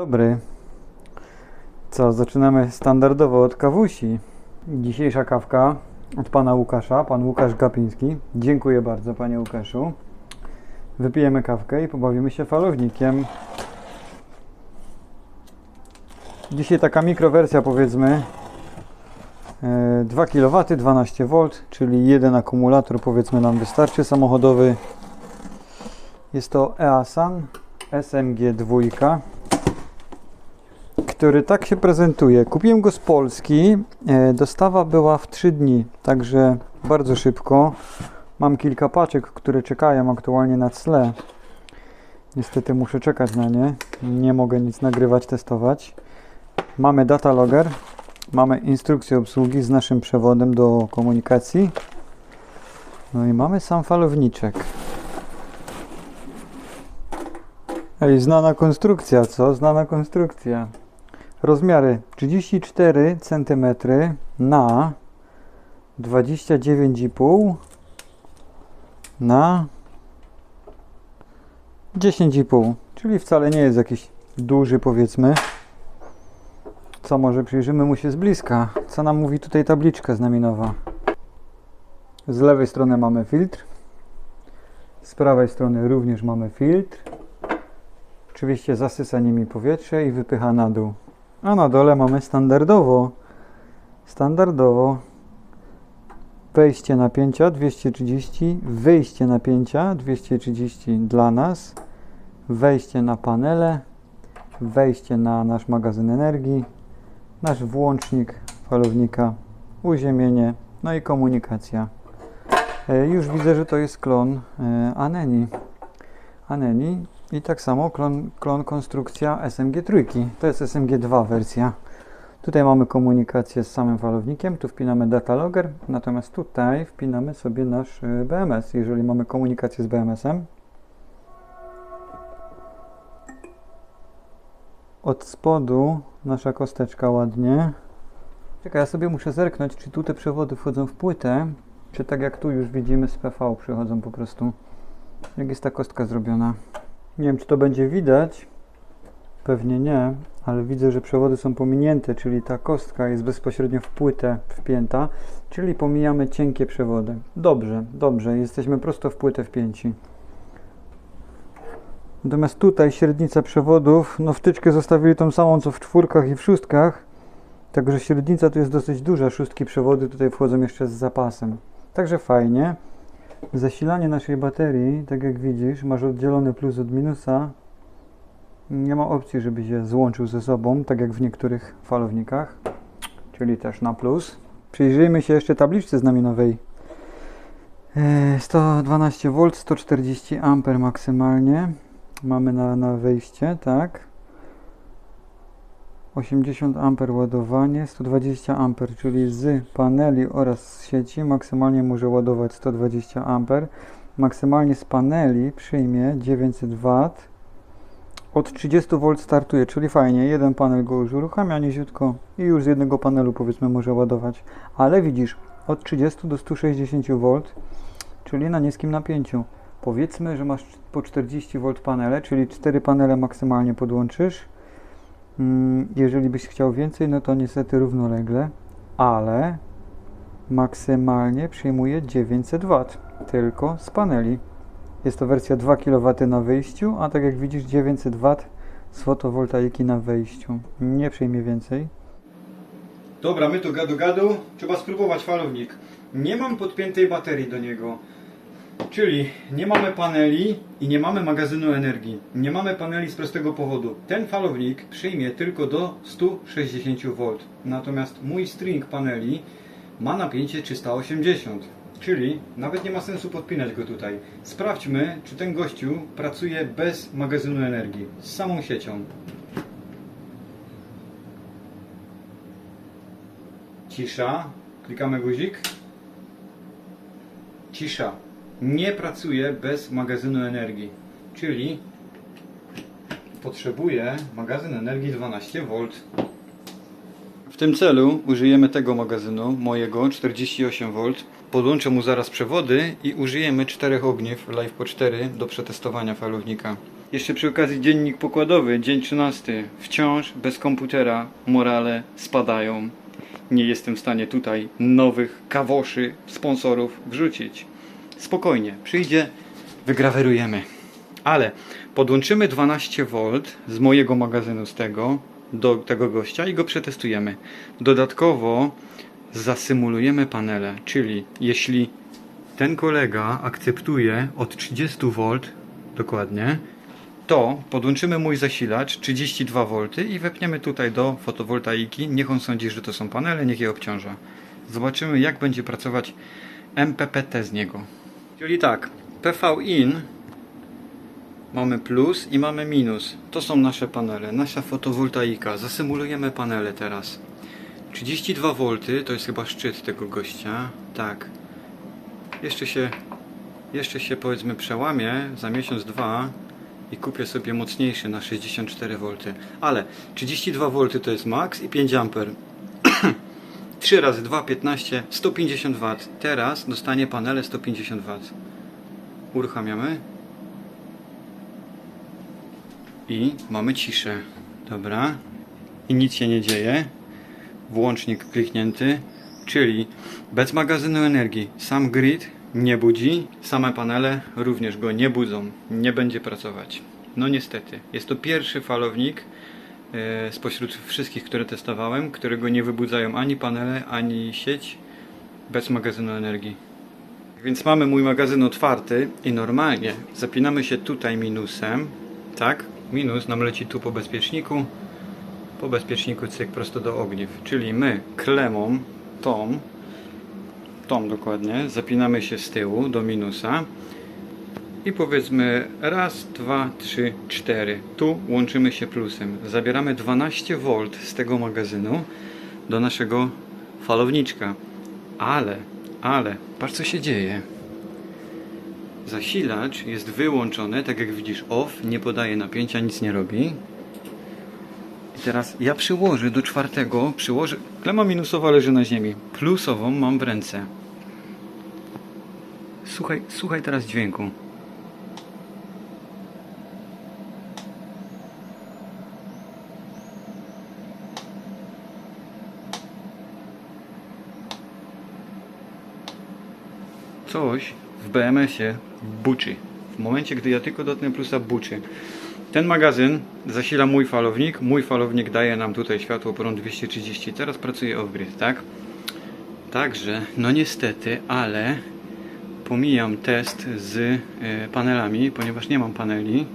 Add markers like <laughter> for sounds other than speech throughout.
Dobry. Co, zaczynamy standardowo od kawusi. Dzisiejsza kawka od pana Łukasza, pan Łukasz Gapiński. Dziękuję bardzo panie Łukaszu. Wypijemy kawkę i pobawimy się falownikiem. Dzisiaj taka mikrowersja powiedzmy. e, 2 kW, 12 V, czyli jeden akumulator powiedzmy nam wystarczy samochodowy. Jest to EASAN SMG 2 który tak się prezentuje. Kupiłem go z Polski. e, Dostawa była w 3 dni, także bardzo szybko. Mam kilka paczek, które czekają aktualnie na cle. Niestety muszę czekać na nie. Nie mogę nic nagrywać, testować. Mamy data logger. Mamy instrukcję obsługi z naszym przewodem do komunikacji. No i mamy sam falowniczek. Ej, znana konstrukcja, co? Znana konstrukcja. Rozmiary 34 cm na 29,5 na 10,5, czyli wcale nie jest jakiś duży powiedzmy. Co może przyjrzymy mu się z bliska? Co nam mówi tutaj tabliczka znamionowa? Z lewej strony mamy filtr. Z prawej strony również mamy filtr. Oczywiście zasysa nimi powietrze i wypycha na dół. A na dole mamy standardowo. Standardowo. Wejście napięcia 230, wyjście napięcia 230 dla nas, wejście na panele, wejście na nasz magazyn energii, nasz włącznik falownika, uziemienie, no i komunikacja. E, Już widzę, że to jest klon e, Aneni. Aneni i tak samo klon, klon konstrukcja SMG trójki. To jest SMG 2 wersja. Tutaj mamy komunikację z samym falownikiem, tu wpinamy data logger, natomiast tutaj wpinamy sobie nasz y, BMS, jeżeli mamy komunikację z BMS-em. Od spodu nasza kosteczka ładnie. Czekaj, ja sobie muszę zerknąć, czy tu te przewody wchodzą w płytę, czy tak jak tu już widzimy z PV przychodzą po prostu. Jak jest ta kostka zrobiona. Nie wiem, czy to będzie widać. Pewnie nie, ale widzę, że przewody są pominięte, czyli ta kostka jest bezpośrednio w płytę wpięta, czyli pomijamy cienkie przewody. Dobrze, dobrze, jesteśmy prosto w płytę wpięci. Natomiast tutaj średnica przewodów, no wtyczkę zostawili tą samą co w czwórkach i w szóstkach, także średnica tu jest dosyć duża, szóstki przewody tutaj wchodzą jeszcze z zapasem. Także fajnie. Zasilanie naszej baterii, tak jak widzisz, masz oddzielony plus od minusa. Nie ma opcji, żeby się złączył ze sobą, tak jak w niektórych falownikach, czyli też na plus. Przyjrzyjmy się jeszcze tabliczce znamionowej. E, 112 V, 140 A maksymalnie. Mamy na, na wejście, tak. 80 A ładowanie, 120 A, czyli z paneli oraz z sieci maksymalnie może ładować 120 A. Maksymalnie z paneli przyjmie 900 W. Od 30 V startuje, czyli fajnie, jeden panel go już uruchamia niziutko i już z jednego panelu powiedzmy może ładować. Ale widzisz, od 30 do 160 V, czyli na niskim napięciu. Powiedzmy, że masz po 40 V panele, czyli 4 panele maksymalnie podłączysz. Mm, Jeżeli byś chciał więcej, no to niestety równolegle, ale maksymalnie przyjmuje 900 W tylko z paneli. Jest to wersja 2 kW na wyjściu, a tak jak widzisz 900 W z fotowoltaiki na wejściu. Nie przyjmie więcej. Dobra, my tu gadu gadu. Trzeba spróbować falownik. Nie mam podpiętej baterii do niego. Czyli nie mamy paneli i nie mamy magazynu energii. Nie mamy paneli z prostego powodu. Ten falownik przyjmie tylko do 160 V. Natomiast mój string paneli ma napięcie 380. Czyli nawet nie ma sensu podpinać go tutaj. Sprawdźmy, czy ten gościu pracuje bez magazynu energii, z samą siecią. Cisza. Klikamy guzik. Cisza. Nie pracuje bez magazynu energii. Czyli potrzebuje magazyn energii 12V. W tym celu użyjemy tego magazynu, mojego 48V. Podłączę mu zaraz przewody i użyjemy czterech ogniw Live po 4 do przetestowania falownika. Jeszcze przy okazji dziennik pokładowy, dzień 13. Wciąż bez komputera morale spadają. Nie jestem w stanie tutaj nowych kawoszy, sponsorów wrzucić. Spokojnie, przyjdzie, wygrawerujemy. Ale podłączymy 12V z mojego magazynu z tego do tego gościa i go przetestujemy. Dodatkowo zasymulujemy panele, czyli jeśli ten kolega akceptuje od 30V dokładnie, to podłączymy mój zasilacz 32V i wepniemy tutaj do fotowoltaiki. Niech on sądzi, że to są panele, niech je obciąża. Zobaczymy jak będzie pracować MPPT z niego. Czyli tak, PV-IN mamy plus i mamy minus. To są nasze panele, nasza fotowoltaika. Zasymulujemy panele teraz. 32V to jest chyba szczyt tego gościa. Tak. Jeszcze się, jeszcze się powiedzmy przełamie za miesiąc, dwa i kupię sobie mocniejszy na 64V. Ale 32V to jest max i 5 A. 3 razy 2, 15, 150 W. Teraz dostanie panele 150 W. Uruchamiamy. I mamy ciszę. Dobra. I nic się nie dzieje. Włącznik kliknięty. Czyli bez magazynu energii sam grid nie budzi, same panele również go nie budzą. Nie będzie pracować. No niestety. Jest to pierwszy falownik spośród wszystkich, które testowałem, którego nie wybudzają ani panele, ani sieć bez magazynu energii. Więc mamy mój magazyn otwarty i normalnie zapinamy się tutaj minusem, tak? Minus nam leci tu po bezpieczniku, po bezpieczniku cyk prosto do ogniw. Czyli my klemą tą, tą dokładnie, zapinamy się z tyłu do minusa i powiedzmy raz, dwa, trzy, cztery. Tu łączymy się plusem. Zabieramy 12V z tego magazynu do naszego falowniczka. Ale, ale, patrz co się dzieje. Zasilacz jest wyłączony, tak jak widzisz, off, nie podaje napięcia, nic nie robi. I teraz ja przyłożę do czwartego, przyłożę, klema minusowa leży na ziemi, plusową mam w ręce. Słuchaj, słuchaj teraz dźwięku. Coś w BMS-ie buczy. W momencie, gdy ja tylko dotknę plusa, buczy. Ten magazyn zasila mój falownik. Mój falownik daje nam tutaj światło prąd 230. Teraz pracuje off-grid, tak? Także, no niestety, ale pomijam test z y, panelami, ponieważ nie mam paneli,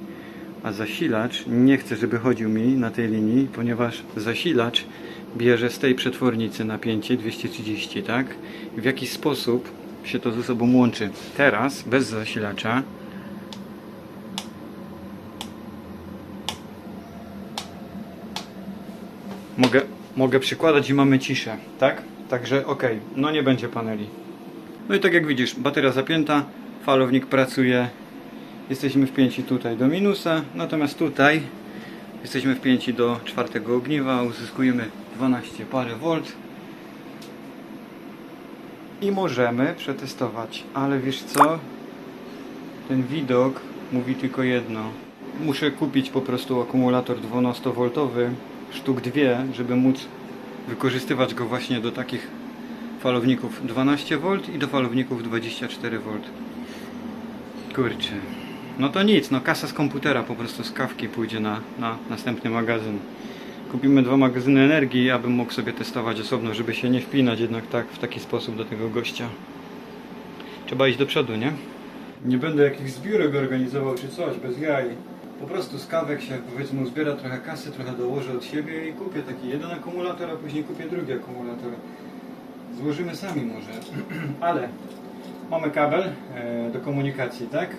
a zasilacz nie chcę, żeby chodził mi na tej linii, ponieważ zasilacz bierze z tej przetwornicy napięcie 230, tak? W jaki sposób się to ze sobą łączy. Teraz, bez zasilacza, mogę, mogę przykładać i mamy ciszę, tak? Także ok, no nie będzie paneli. No i tak jak widzisz, bateria zapięta, falownik pracuje, jesteśmy wpięci tutaj do minusa, natomiast tutaj jesteśmy wpięci do czwartego ogniwa, uzyskujemy 12 parę volt i możemy przetestować, ale wiesz co? Ten widok mówi tylko jedno. Muszę kupić po prostu akumulator 12V, sztuk dwie, żeby móc wykorzystywać go właśnie do takich falowników 12V i do falowników 24V. Kurczę. No to nic, no kasa z komputera po prostu z kawki pójdzie na, na następny magazyn. Kupimy dwa magazyny energii, abym mógł sobie testować osobno, żeby się nie wpinać jednak tak w taki sposób do tego gościa. Trzeba iść do przodu, nie? Nie będę jakichś zbiórek organizował czy coś, bez jaj. Po prostu z kawek się powiedzmy zbiera trochę kasy, trochę dołożę od siebie i kupię taki jeden akumulator, a później kupię drugi akumulator. Złożymy sami może. <clears throat> Ale mamy kabel e, do komunikacji, tak?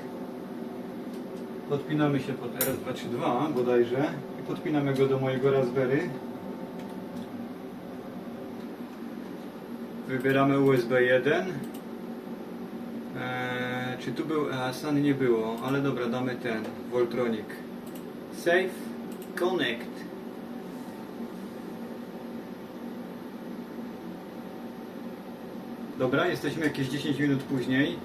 Podpinamy się pod RS232 bodajże podpinamy go do mojego Raspberry. Wybieramy USB 1. Eee, czy tu był EASAN? Nie było, ale dobra, damy ten Voltronic. Save Connect. Dobra, jesteśmy jakieś 10 minut później,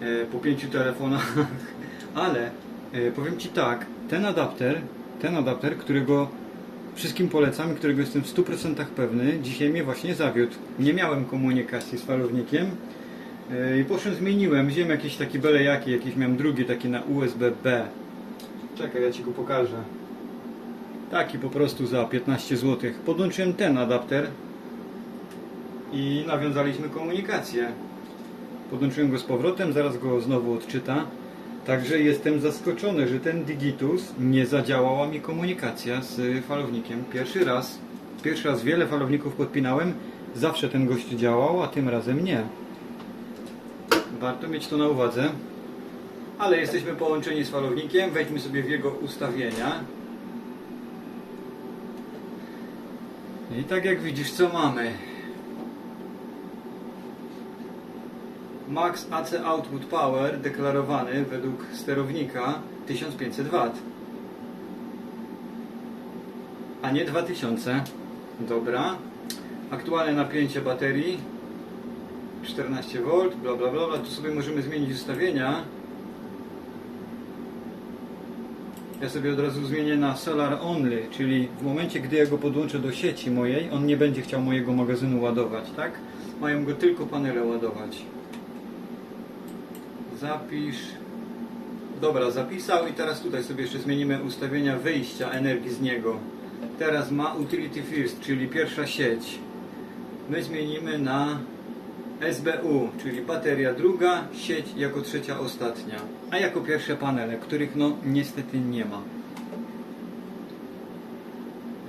e, po pięciu telefonach, <laughs> ale E, powiem Ci tak, ten adapter, ten adapter, którego wszystkim polecam, i którego jestem w 100% pewny, dzisiaj mnie właśnie zawiódł. Nie miałem komunikacji z falownikiem e, i poszedłem, zmieniłem, wziąłem jakiś taki byle jaki, jakiś miałem drugi taki na USB-B. Czekaj, ja Ci go pokażę. Taki po prostu za 15 zł. Podłączyłem ten adapter i nawiązaliśmy komunikację. Podłączyłem go z powrotem, zaraz go znowu odczyta. Także jestem zaskoczony, że ten Digitus nie zadziałała mi komunikacja z falownikiem. Pierwszy raz, pierwszy raz wiele falowników podpinałem, zawsze ten gość działał, a tym razem nie. Warto mieć to na uwadze. Ale jesteśmy połączeni z falownikiem, wejdźmy sobie w jego ustawienia. I tak jak widzisz, co mamy? Max AC Output Power deklarowany według sterownika 1500 W. A nie 2000. Dobra. Aktualne napięcie baterii 14 V, bla bla bla. Tu sobie możemy zmienić ustawienia. Ja sobie od razu zmienię na Solar Only, czyli w momencie, gdy ja go podłączę do sieci mojej, on nie będzie chciał mojego magazynu ładować, tak? Mają go tylko panele ładować. Zapisz. Dobra, zapisał i teraz tutaj sobie jeszcze zmienimy ustawienia wyjścia energii z niego. Teraz ma Utility First, czyli pierwsza sieć. My zmienimy na SBU, czyli bateria druga, sieć jako trzecia ostatnia. A jako pierwsze panele, których no niestety nie ma.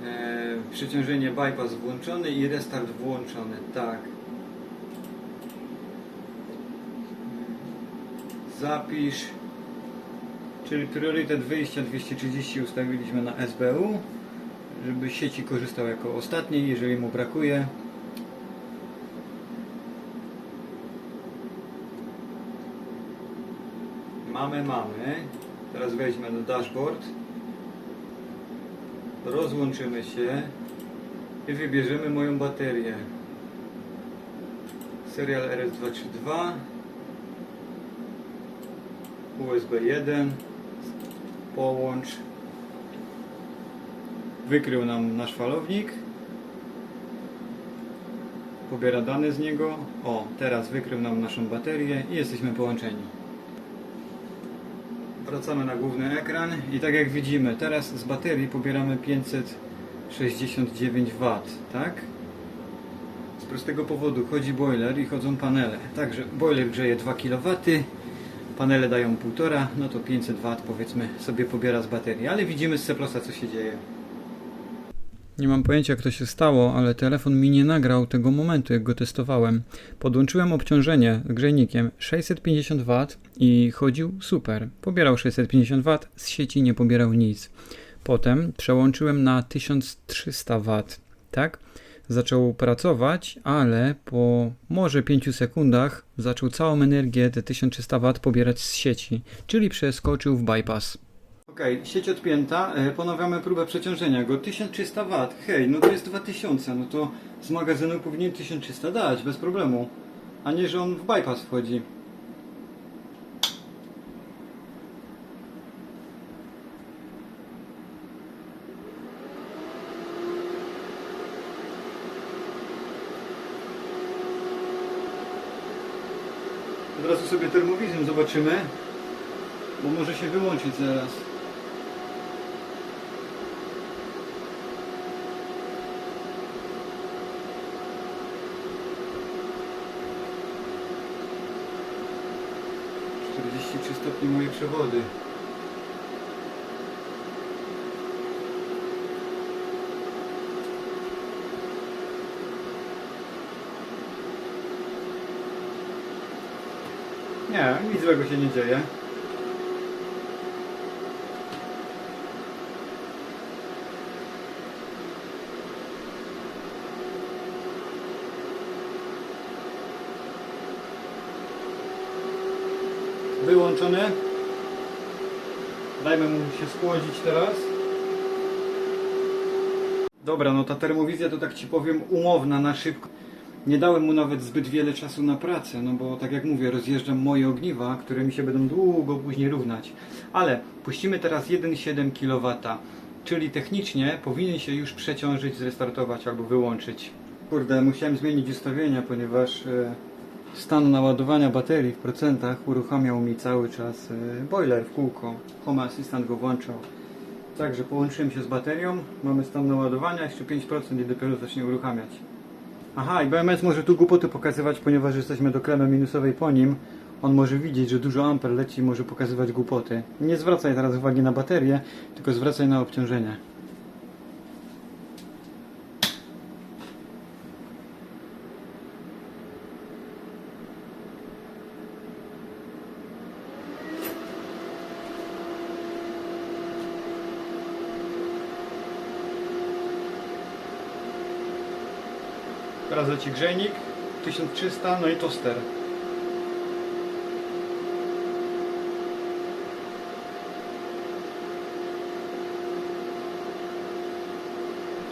Eee, przeciążenie bypass włączony i restart włączony, tak. Zapisz. Czyli priorytet wyjścia 230 ustawiliśmy na SBU, żeby sieci korzystał jako ostatniej, jeżeli mu brakuje. Mamy, mamy. Teraz weźmy na dashboard. Rozłączymy się i wybierzemy moją baterię. Serial RS232 USB 1 połącz. Wykrył nam nasz falownik. Pobiera dane z niego. O teraz wykrył nam naszą baterię i jesteśmy połączeni. Wracamy na główny ekran i tak jak widzimy teraz z baterii pobieramy 569 W tak? Z prostego powodu chodzi boiler i chodzą panele. Także boiler grzeje 2 kW panele dają 1,5, no to 500 W powiedzmy sobie pobiera z baterii, ale widzimy z Ceplosa co się dzieje. Nie mam pojęcia jak to się stało, ale telefon mi nie nagrał tego momentu jak go testowałem. Podłączyłem obciążenie z grzejnikiem 650 W i chodził super. Pobierał 650 W, z sieci nie pobierał nic. Potem przełączyłem na 1300 W, tak? Zaczął pracować, ale po może 5 sekundach zaczął całą energię, te 1300 W pobierać z sieci, czyli przeskoczył w bypass. Ok, sieć odpięta, e, ponawiamy próbę przeciążenia go, 1300 W, hej, no to jest 2000, no to z magazynu powinien 1300 dać, bez problemu, a nie, że on w bypass wchodzi. Od razu sobie termowizję zobaczymy, bo może się wyłączyć zaraz. Stopnie moje przewody. Nie, nic złego się nie dzieje. Wyłączony. Dajmy mu się schłodzić teraz. Dobra, no ta termowizja to tak ci powiem umowna na szybko. Nie dałem mu nawet zbyt wiele czasu na pracę, no bo tak jak mówię, rozjeżdżam moje ogniwa, które mi się będą długo później równać. Ale puścimy teraz 1,7 kW, czyli technicznie powinien się już przeciążyć, zrestartować albo wyłączyć. Kurde, musiałem zmienić ustawienia, ponieważ e, stan naładowania baterii w procentach uruchamiał mi cały czas e, boiler w kółko. Home Assistant go włączał. Także połączyłem się z baterią, mamy stan naładowania, jeszcze 5% i dopiero zacznie uruchamiać. Aha, i BMS może tu głupoty pokazywać, ponieważ jesteśmy do klemy minusowej po nim. On może widzieć, że dużo amper leci i może pokazywać głupoty. Nie zwracaj teraz uwagi na baterię, tylko zwracaj na obciążenie. Leci grzejnik, 1300, no i toster.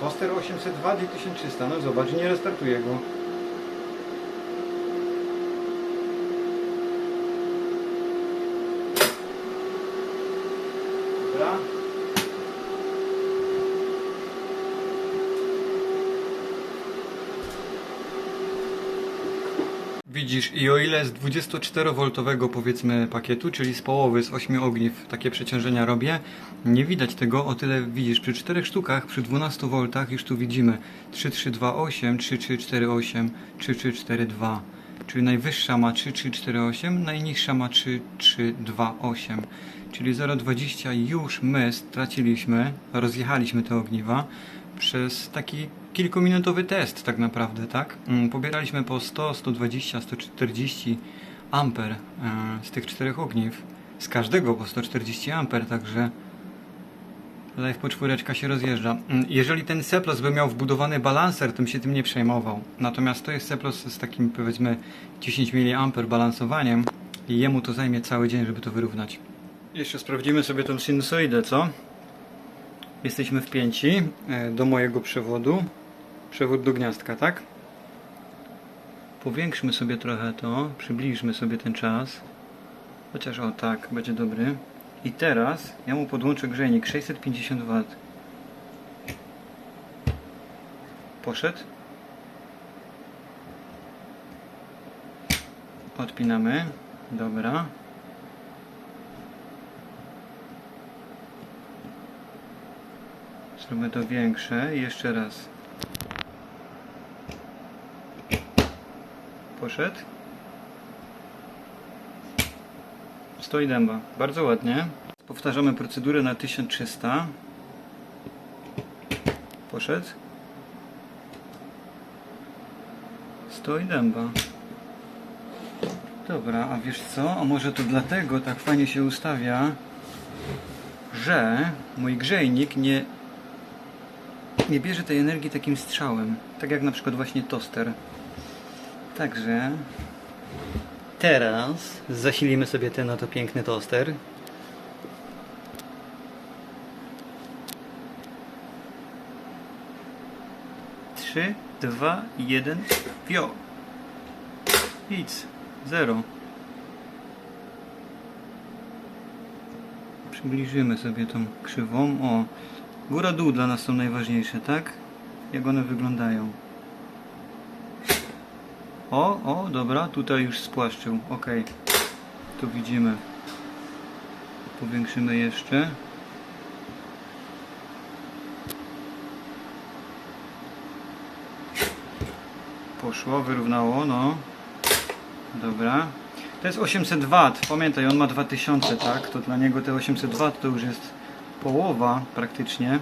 Toster 802 i 1300, no zobacz, nie restartuję go. Dobra. Widzisz, i o ile z 24V powiedzmy pakietu, czyli z połowy, z 8 ogniw, takie przeciążenia robię, nie widać tego, o tyle widzisz, przy 4 sztukach, przy 12V już tu widzimy 3328, 3348, 3342, czyli najwyższa ma 3348, najniższa ma 3328, czyli 0,20 już my straciliśmy, rozjechaliśmy te ogniwa przez taki kilkuminutowy test tak naprawdę, tak? Mm, Pobieraliśmy po 100, 120, 140 amper e, z tych czterech ogniw. Z każdego po 140 amper, także live po czwóreczka się rozjeżdża. Mm, Jeżeli ten Seplos by miał wbudowany balanser, to bym się tym nie przejmował. Natomiast to jest Seplos z takim powiedzmy 10 mA balansowaniem i jemu to zajmie cały dzień, żeby to wyrównać. Jeszcze sprawdzimy sobie tą sinusoidę, co? Jesteśmy wpięci e, do mojego przewodu. Przewód do gniazdka, tak? Powiększmy sobie trochę to, przybliżmy sobie ten czas. Chociaż o tak, będzie dobry. I teraz ja mu podłączę grzejnik 650 W. Poszedł. Odpinamy. Dobra. Zróbmy to większe. I jeszcze raz. Poszedł. Stoi dęba. Bardzo ładnie. Powtarzamy procedurę na 1300. Poszedł. Stoi dęba. Dobra, a wiesz co? A może to dlatego tak fajnie się ustawia, że mój grzejnik nie, nie bierze tej energii takim strzałem. Tak jak na przykład właśnie toster. Także teraz zasilimy sobie ten oto piękny toster. Trzy, dwa, jeden, wio. Nic, zero. Przybliżymy sobie tą krzywą. O, góra-dół dla nas są najważniejsze, tak? Jak one wyglądają. O, o, dobra, tutaj już spłaszczył. Ok. Tu widzimy. Powiększymy jeszcze. Poszło, wyrównało, no. Dobra. To jest 800 W. Pamiętaj, on ma 2000, tak? To dla niego te 800 W to już jest połowa praktycznie.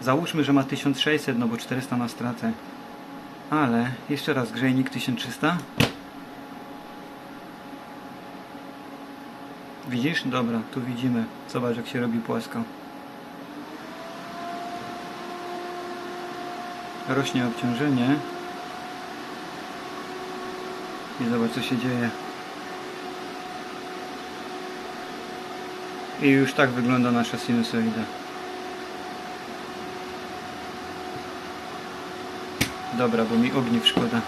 Załóżmy, że ma 1600, no bo 400 na stratę. Ale jeszcze raz grzejnik 1300. Widzisz? Dobra, tu widzimy. Zobacz jak się robi płasko. Rośnie obciążenie. I zobacz co się dzieje. I już tak wygląda nasza sinusoida. Dobra, bo mi ogniw szkoda.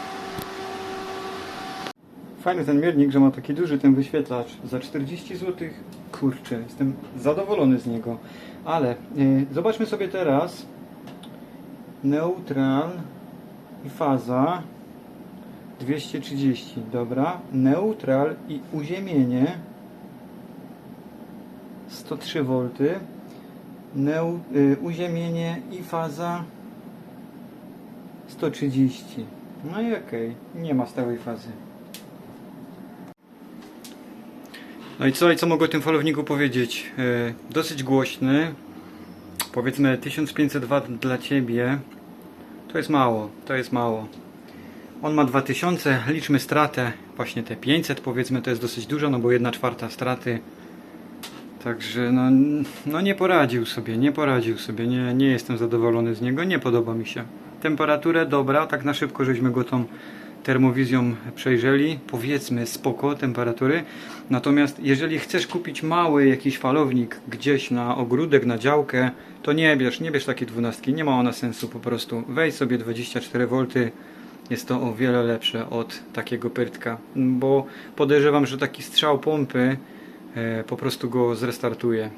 Fajny ten miernik, że ma taki duży ten wyświetlacz. Za 40 zł, kurczę, jestem zadowolony z niego. Ale y, zobaczmy sobie teraz neutral i faza 230, dobra. Neutral i uziemienie 103 V. Neu, y, uziemienie i faza 130. No i okej, nie ma stałej fazy. No i co, i co mogę o tym falowniku powiedzieć? E, dosyć głośny. Powiedzmy 1500 W dla Ciebie. To jest mało, to jest mało. On ma 2000, liczmy stratę. Właśnie te 500 powiedzmy to jest dosyć dużo, no bo 1 czwarta straty. Także no, no nie poradził sobie, nie poradził sobie, nie, nie jestem zadowolony z niego, nie podoba mi się. Temperaturę dobra, tak na szybko żeśmy go tą termowizją przejrzeli, powiedzmy spoko temperatury. Natomiast jeżeli chcesz kupić mały jakiś falownik gdzieś na ogródek, na działkę, to nie bierz, nie bierz takiej dwunastki, nie ma ona sensu po prostu. Weź sobie 24 V, jest to o wiele lepsze od takiego pyrtka, bo podejrzewam, że taki strzał pompy e, po prostu go zrestartuje.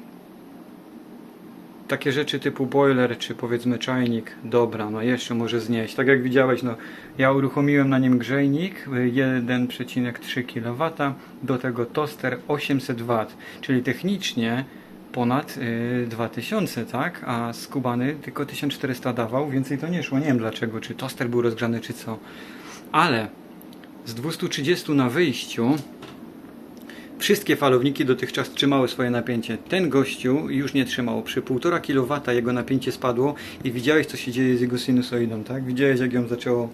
Takie rzeczy typu boiler, czy powiedzmy czajnik, dobra, no jeszcze może znieść. Tak jak widziałeś, no ja uruchomiłem na nim grzejnik y, 1,3 kW, do tego toster 800 W, czyli technicznie ponad y, 2000, tak? A skubany tylko 1400 dawał, więcej to nie szło. Nie wiem dlaczego, czy toster był rozgrzany, czy co. Ale z 230 na wyjściu Wszystkie falowniki dotychczas trzymały swoje napięcie. Ten gościu już nie trzymał. Przy 1,5 kW jego napięcie spadło i widziałeś co się dzieje z jego sinusoidą, tak? Widziałeś jak ją zaczęło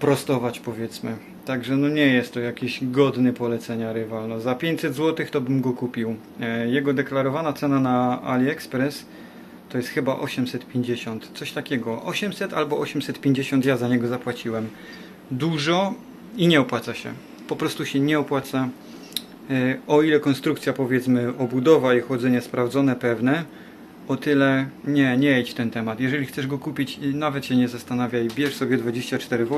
prostować powiedzmy. Także no nie jest to jakiś godny polecenia rywal. No, za 500 zł to bym go kupił. E, jego deklarowana cena na AliExpress to jest chyba 850. Coś takiego. 800 albo 850 ja za niego zapłaciłem. Dużo i nie opłaca się. Po prostu się nie opłaca. E, O ile konstrukcja, powiedzmy, obudowa i chłodzenie sprawdzone, pewne, o tyle nie, nie jedź ten temat. Jeżeli chcesz go kupić, nawet się nie zastanawiaj, bierz sobie 24 V.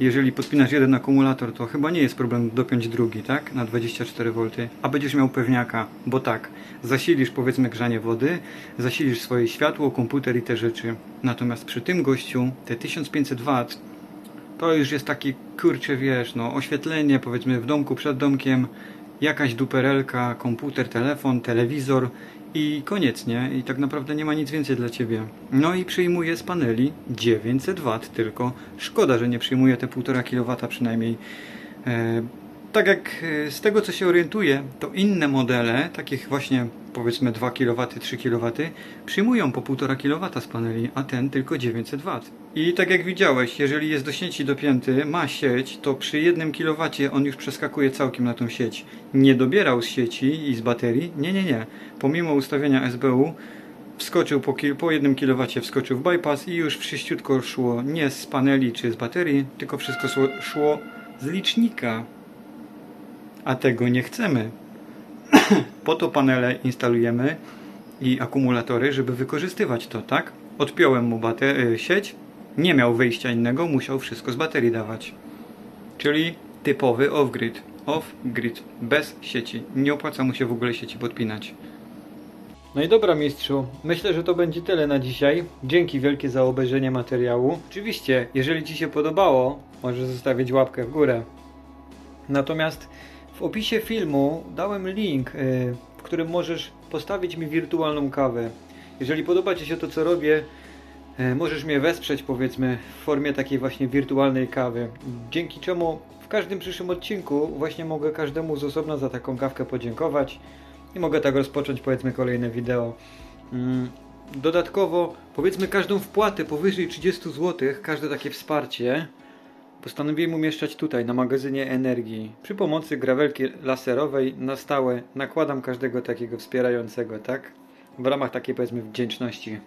Jeżeli podpinasz jeden akumulator, to chyba nie jest problem dopiąć drugi, tak? Na 24 V, a będziesz miał pewniaka, bo tak, zasilisz powiedzmy grzanie wody, zasilisz swoje światło, komputer i te rzeczy. Natomiast przy tym gościu, te 1500 W, to już jest taki kurcze, wiesz, no oświetlenie powiedzmy w domku, przed domkiem, jakaś duperelka, komputer, telefon, telewizor i koniec, nie? I tak naprawdę nie ma nic więcej dla Ciebie. No i przyjmuje z paneli 900 W tylko. Szkoda, że nie przyjmuje te 1,5 kW przynajmniej. Tak jak e, z tego co się orientuję, to inne modele, takich właśnie powiedzmy 2 kW, 3 kW, przyjmują po 1,5 kW z paneli, a ten tylko 900 W. I tak jak widziałeś, jeżeli jest do sieci dopięty, ma sieć, to przy 1 kW on już przeskakuje całkiem na tą sieć. Nie dobierał z sieci i z baterii, nie, nie, nie. Pomimo ustawienia SBU, wskoczył po, po 1 kW, wskoczył w bypass i już wszyściutko szło nie z paneli czy z baterii, tylko wszystko szło z licznika. A tego nie chcemy. <clears throat> po to panele instalujemy i akumulatory, żeby wykorzystywać to, tak? Odpiąłem mu y, sieć, nie miał wyjścia innego, musiał wszystko z baterii dawać. Czyli typowy off-grid. Off-grid, bez sieci. Nie opłaca mu się w ogóle sieci podpinać. No i dobra mistrzu, myślę, że to będzie tyle na dzisiaj. Dzięki wielkie za obejrzenie materiału. Oczywiście, jeżeli Ci się podobało, możesz zostawić łapkę w górę. Natomiast w opisie filmu dałem link, y, w którym możesz postawić mi wirtualną kawę. Jeżeli podoba Ci się to, co robię, y, możesz mnie wesprzeć, powiedzmy, w formie takiej właśnie wirtualnej kawy. Dzięki czemu w każdym przyszłym odcinku właśnie mogę każdemu z osobna za taką kawkę podziękować i mogę tak rozpocząć, powiedzmy, kolejne wideo. Mm, Dodatkowo, powiedzmy, każdą wpłatę powyżej 30 zł, każde takie wsparcie, Postanowiłem umieszczać tutaj, na magazynie energii. Przy pomocy grawelki laserowej na stałe nakładam każdego takiego wspierającego, tak? W ramach takiej powiedzmy wdzięczności.